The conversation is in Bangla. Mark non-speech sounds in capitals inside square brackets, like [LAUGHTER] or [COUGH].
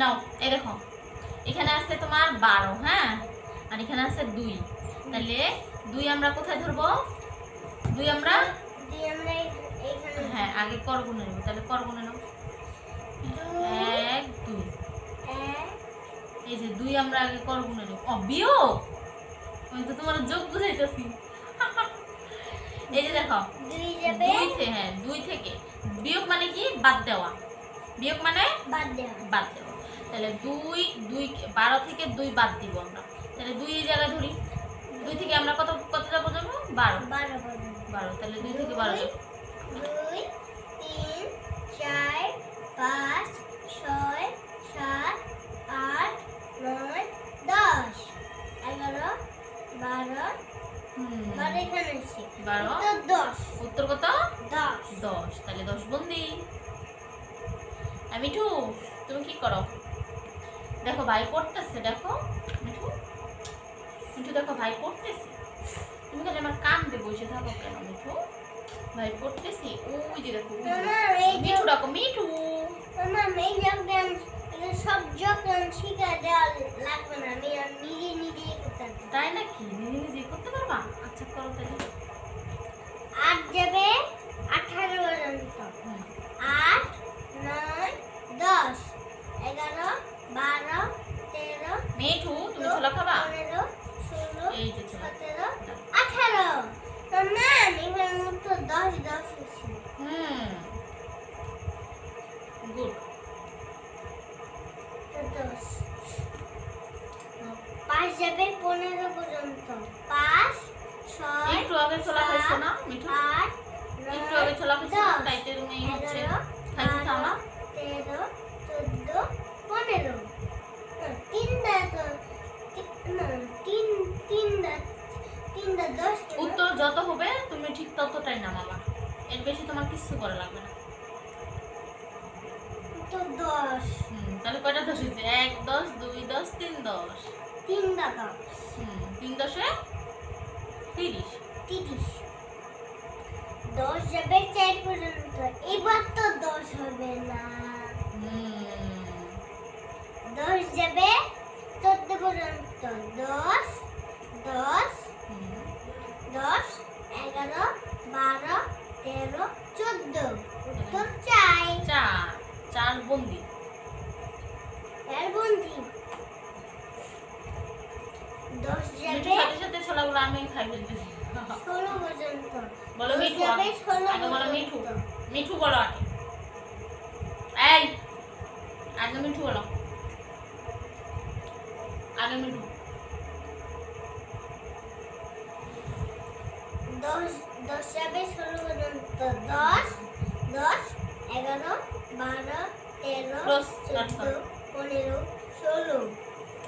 নাও এই দেখো। এখানে আছে তোমার বারো হ্যাঁ? আর এখানে আছে দুই। তাহলে দুই আমরা কোথায় ধরবো? দুই আমরা? হ্যাঁ আগে কর গুনে নেব তাহলে কর গুনে নাও এক দুই। এই যে দুই আমরা আগে কর গুনে নেব। ও বিয়োগ? আমি তো তোমার যোগ বুঝাইতেছি। [LAUGHS] এই যে দেখো দুই দুই থেকে হ্যাঁ দুই থেকে। বিয়োগ মানে কি? বাদ দেওয়া। বিয়োগ মানে বাদ দেওয়া। বাদ দেওয়া। তাহলে দুই দুই বারো থেকে দুই বাদ দিব আমরা। তাহলে দুই জায়গায় ধরি। দুই থেকে আমরা কত কত যাব যাব বারো বারো বারো তাহলে দুই থেকে বারো দুই তিন চার পাঁচ ছয় সাত আট নয় দশ। এগারো বারো। হুম, বারো এখানে বারো। দশ। উত্তর কত? দশ। দশ। তাহলে দশ বন্দি। আর মিঠু তুমি কি করো? দেখো ভাই পড়তেছে দেখো। মিঠু মিঠু দেখো ভাই পড়তেছে। তুমি খালি আমার কান দিয়ে বসে থাকো কেন মিঠু? ভাই পড়তেছি? ওই যে দেখো মিঠু ডাকো মিঠু। মামা এই যখন এগুলো সব যখন শিখা দেওয়া লাগবে না আমি নিজে নিজেই করতে তাই নাকি? নিজে নিজে করতে পারবা? আচ্ছা করো তাহলে। আট যাবে মিঠু তুমি ছোলা খাবা? এই যে ছোলা। আঠারো। আমি ভাবলাম তো দশ দশ হুম। গুড। দশ। পাঁচ যাবে পনেরো পর্যন্ত। পাঁচ ছয় একটু আগে ছোলা খাইছো না মিঠু? আট একটু আগে ছোলা খাইছো না? তাইতে তুমি হচ্ছে। চাও না তেরো ততটাই নামাবা এর বেশি তোমার কিছু করা লাগবে না। দশ? তাহলে কয়টা দশ হয়েছে? এক দশ দুই দশ তিন দশ। তিন দশ তিন দশে তিরিশ। তিরিশ। দশ যাবে চার পর্যন্ত। এবার তো দশ হবে না। চার বন্দি দশ মিঠু যাবে সাথে সাথে ছোলাগুলো আমি খাই ফেলতেছি ষোলো পর্যন্ত। বলো মিঠু আগে। বলো মিঠু। মিঠু বলো আগে। এই আগে মিঠু বলো। আগে মিঠু। দশ দশ যাবে ষোলো পর্যন্ত। দশ দশ এগারো বারো তেরো Close, চোদ্দ start করো। পনেরো ষোলো